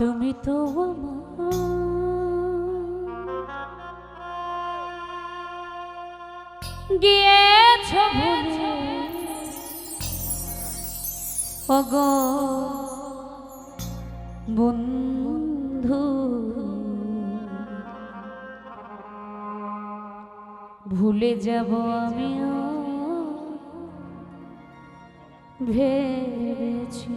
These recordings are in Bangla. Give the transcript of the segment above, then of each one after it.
তুমি তো গিয়েছ ভুলে। অগ বন্ধু। ভুলে যাব আমিও ভেবেছি।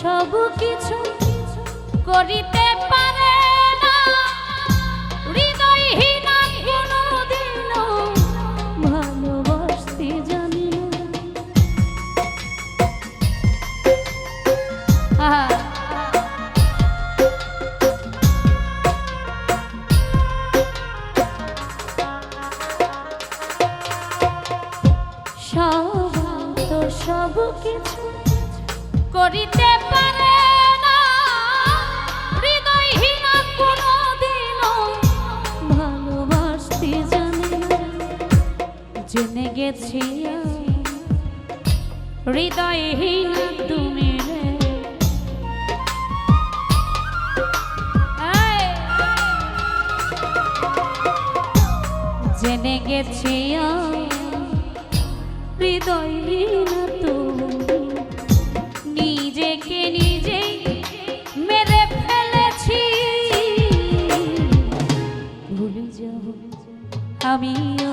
সব কিছু করিতে পারে না। হৃদয়হীন ভালোবাসতে জানি সবাই তো সব কিছু করিতে জেনে গেছি হৃদয়হীন তুমি জেনে গেছি হৃদয়হীন তুমি। নিজেকে নিজেই মেরে ফেলেছি। আমিও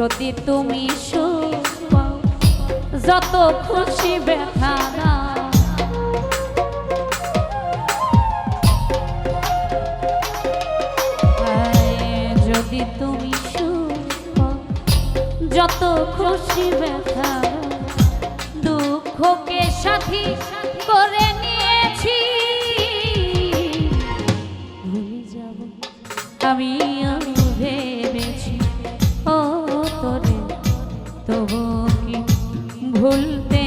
যদি তুমি সুখ যত খুশি ব্যথা দাও। হায়, যদি তুমি সুখ যত খুশি ব্যথা দুঃখকে সাথী করে ভুলতে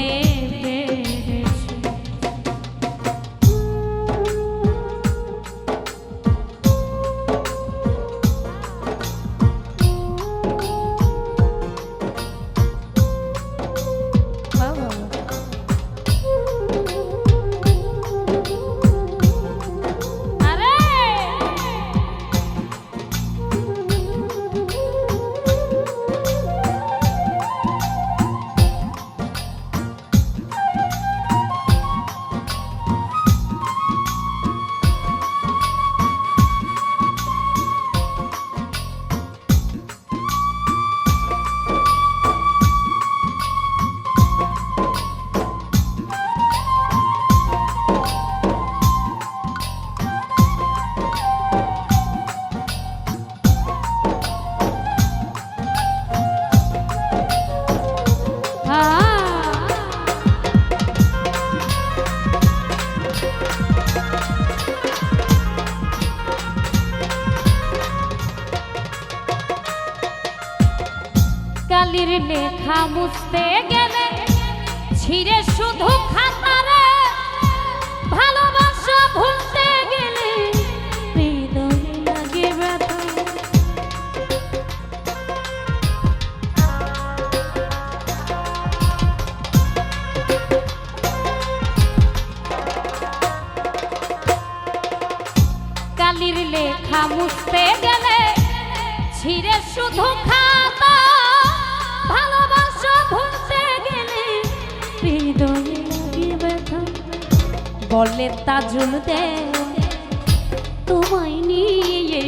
লেখা মুছতে গেলে ছিঁড়ে শুধু খাতারে ভালোবাসা ভুলতে গেলে কালির লেখা মুছতে গেলে ছিঁড়ে শুধু খাতা বলে তাজুল দে তোমায় নিয়ে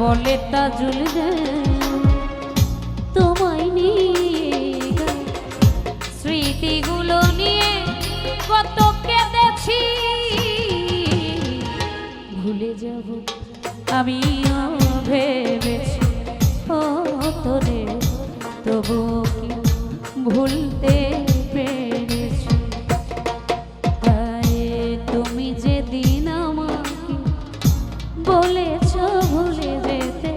বলে তাজুল দে তোমায় নিয়ে স্মৃতিগুলো নিয়ে কত কেঁদেছি। ভুলে যাব, আমিও ভেবেছি, ও তোরে ভুলতে পেরেছি। হায়, তুমি যেদিন আমাকে বলেছ ভুলে যেতে।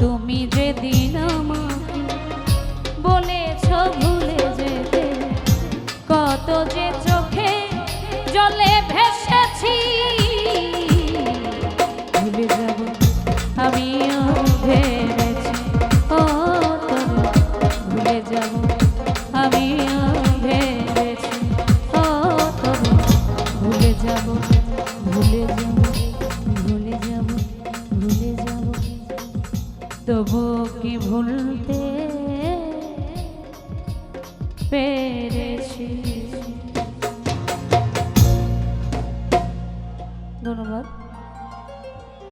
তুমি যেদিন আমাকে বলেছ ভুলে যেতে। কত যে ভুলে যাব ভুলে যাব ভুলে যাব। তবু কি ভুলতে